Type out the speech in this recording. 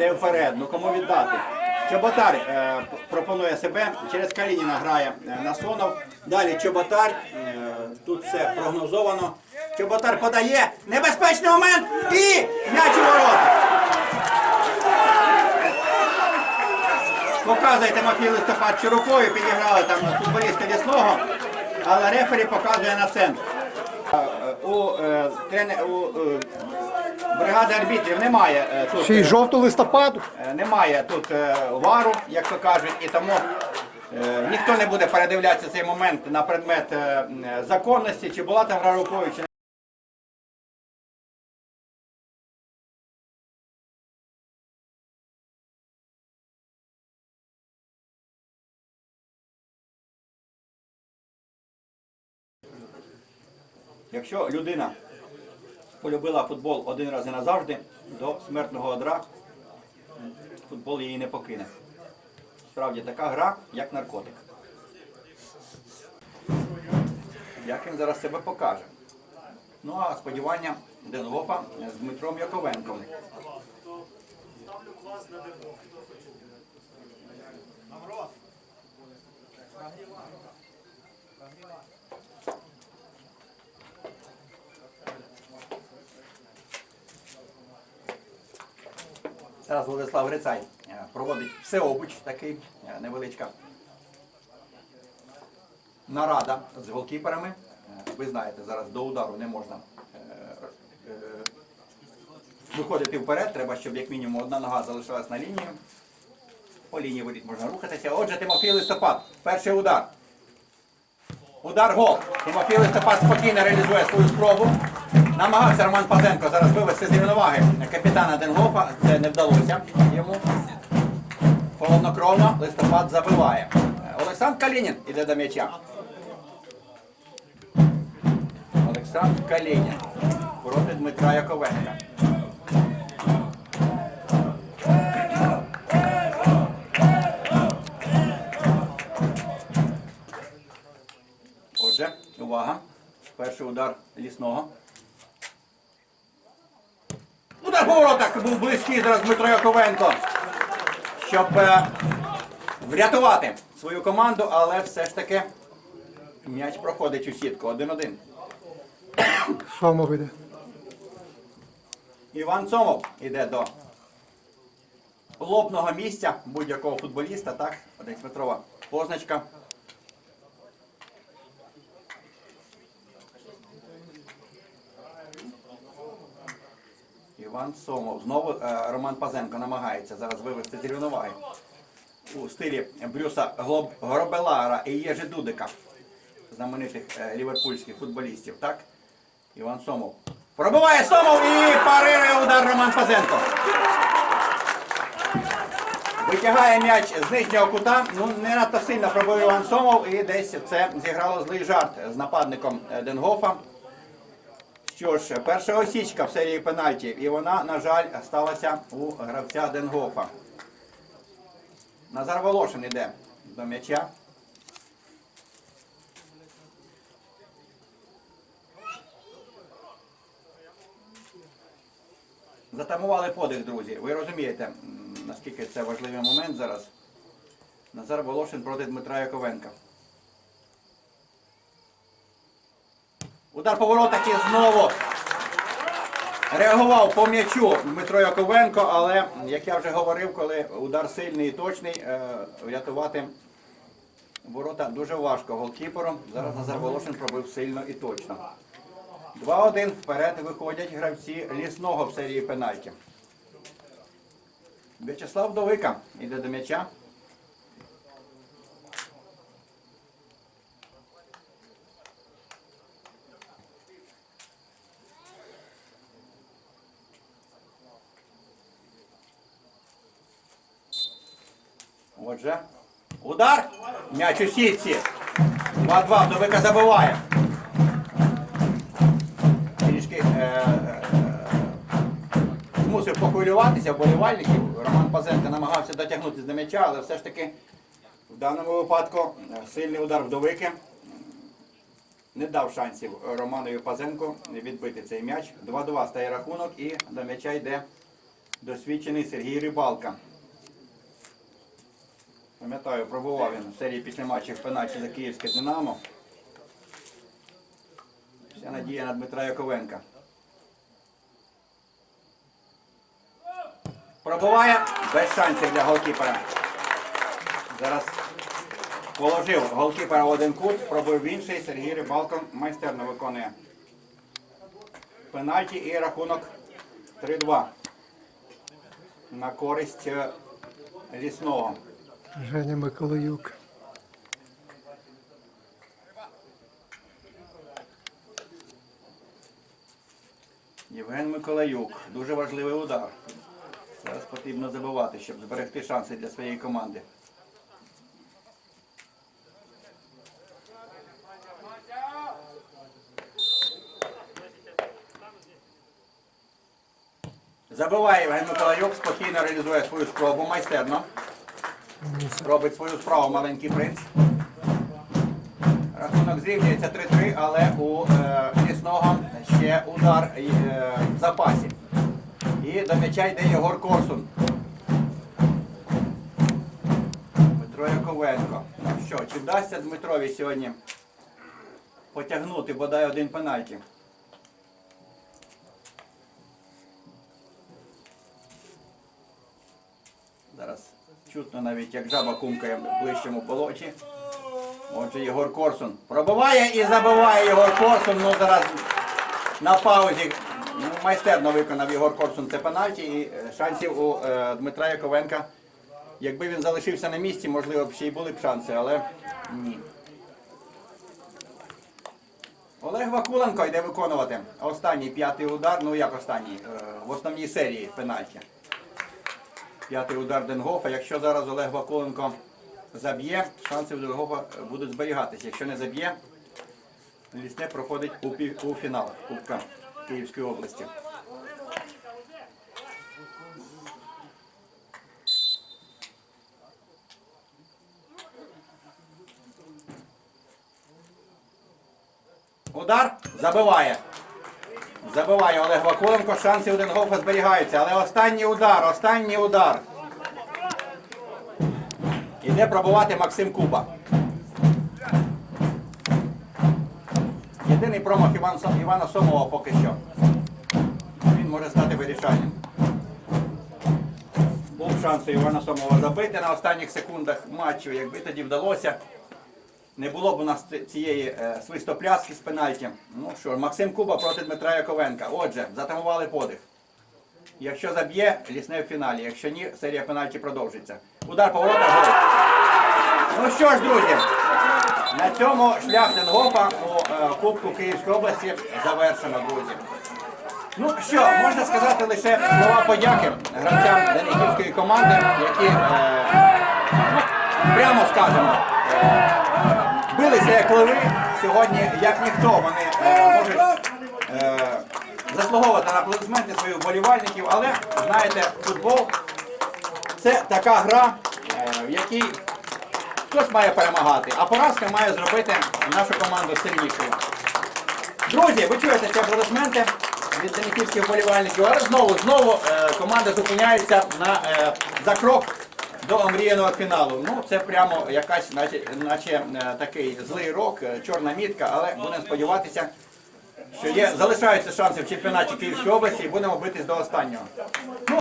Йде вперед, ну кому віддати? Чоботар е, пропонує себе, через Калініна грає е, на Сонов. Далі Чоботар, е, тут все прогнозовано. Чоботар подає, небезпечний момент і м'яч у ворота. Показує Тимофій Листопад що рукою підіграли там футболісти лісного, але рефері показує на центр. Е, е, У, е, трене- у е, бригади арбітрів немає е, тут. Ще й е, жовту листопаду. Е, Немає тут е, вару, як то кажуть, і тому е, ніхто не буде передивлятися цей момент на предмет е, м, е, законності, чи була там гра рукою, чи. Якщо людина полюбила футбол один раз і назавжди, до смертного одра футбол її не покине. Справді така гра, як наркотик. Як він зараз себе покаже? Ну а сподівання Денлопа з Дмитром Яковенком. Зараз Владислав Грицай е, проводить всеобуч такий е, невеличка нарада з голкіперами. Е, Ви знаєте, зараз до удару не можна виходити вперед. Треба, щоб як мінімум одна нога залишилась на лінії. По лінії воріт можна рухатися. Отже, Тимофій Листопад. Перший удар. Удар гол. Тимофій Листопад спокійно реалізує свою спробу. Намагався Роман Пазенко зараз вивести з рівноваги капітана Денгофа. Це не вдалося йому. Холоднокровно листопад забиває. Олександр Калінін іде до м'яча. Олександр Калінін проти Дмитра Яковенка. Отже, увага. Перший удар лісного. Воротах був близький зараз Дмитро Яковенко. Щоб е, врятувати свою команду, але все ж таки м'яч проходить у сітку. 1-1. Сомов іде. Іван Цомов іде до лобного місця будь-якого футболіста, так? 11 метрова позначка. Іван Сомов. Знову е, Роман Пазенко намагається зараз вивести з рівноваги у стилі Брюса Гробелара і Єжи Дудика, знаменитих е, ліверпульських футболістів, так? Іван Сомов. Пробиває Сомов і парирує удар Роман Пазенко. Витягає м'яч з нижнього кута. Ну, не надто сильно пробив Іван Сомов і десь це зіграло злий жарт з нападником е, Денгофа. Що ж, перша осічка в серії пенальтів, і вона, на жаль, сталася у гравця Денгофа. Назар Волошин іде до м'яча. Затамували подих, друзі. Ви розумієте, наскільки це важливий момент зараз. Назар Волошин проти Дмитра Яковенка. Удар по воротах знову реагував по м'ячу Дмитро Яковенко, але, як я вже говорив, коли удар сильний і точний, е, врятувати ворота дуже важко голкіпером. Зараз Назар Волошин пробив сильно і точно. 2-1 вперед виходять гравці лісного в серії пенальті. В'ячеслав Довика йде до м'яча. Отже, удар. М'яч у сітці. 2-2. Довика забиває. Трішки е, е, змусив похвилюватися вболівальників. Роман Пазенко намагався дотягнутися до м'яча, але все ж таки в даному випадку е, сильний удар вдовики не дав шансів Романові Пазенку відбити цей м'яч. 2-2 стає рахунок і до м'яча йде Досвідчений Сергій Рибалка. Пам'ятаю, пробував він в серії після матчів пеначі за Київське Динамо. Вся надія на Дмитра Яковенка. Пробуває без шансів для голкіпера. Зараз положив голкіпера в один кут, пробив в інший. Сергій Рибалко майстерно виконує пенальті і рахунок 3-2 на користь е, лісного. Женя Миколаюк. Євген Миколаюк. Дуже важливий удар. Зараз потрібно забивати, щоб зберегти шанси для своєї команди. Забиває Євген Миколаюк, спокійно реалізує свою спробу майстерно. Робить свою справу маленький принц. Рахунок зрівнюється 3-3, але у е, лісного ще удар е, в запасі. І до м'яча йде Єгор Корсун. Дмитро Яковенко. Ну що, чи вдасться Дмитрові сьогодні потягнути бодай один пенальті? Зараз чутно навіть як жаба кумкає в ближчому болоті. Отже, Єгор Корсун пробиває і забиває Єгор Корсун. Ну зараз на паузі ну, майстерно виконав Єгор Корсун це пенальті і е, шансів у е, Дмитра Яковенка. Якби він залишився на місці, можливо б ще й були б шанси, але ні. Олег Вакуленко йде виконувати останній п'ятий удар. Ну як останній? Е, В основній серії пенальті. П'ятий удар Денгофа. Якщо зараз Олег Вакуленко заб'є, шанси у Денгофа будуть зберігатися. Якщо не заб'є, Лісне проходить у, пів- у фінал Кубка Київської області. Удар забиває. Забиває Олег Вакуленко, шанси у Денгофа зберігаються. Але останній удар, останній удар. Іде пробувати Максим Куба. Єдиний промах Іван, Івана Сомова поки що. Він може стати вирішальним. Був шанс Івана Сомова забити на останніх секундах матчу. Якби тоді вдалося, не було б у нас цієї е, свистопляски з пенальті. Ну що, Максим Куба проти Дмитра Яковенка. Отже, затамували подих. Якщо заб'є, лісне в фіналі. Якщо ні, серія пенальті продовжиться. Удар поворота, гол. Ну що ж, друзі, на цьому шлях Денгофа у е, Кубку Київської області завершено, друзі. Ну що, можна сказати лише слова подяки гравцям Денихівської команди, які, е, ну, прямо скажемо, е, билися як леви. Сьогодні, як ніхто, вони е, можуть е, заслуговувати на аплодисменти своїх вболівальників, але знаєте, футбол це така гра, е, в якій хтось має перемагати, а поразка має зробити нашу команду сильнішою. Друзі, ви чуєте ці аплодисменти від денихівських вболівальників, але знову, знову е, команда зупиняється на, е, за крок до омріяного фіналу. Ну, це прямо якась, наче, наче е, такий злий рок, е, чорна мітка, але будемо сподіватися, що є, залишаються шанси в чемпіонаті Київської області і будемо битись до останнього. Ну,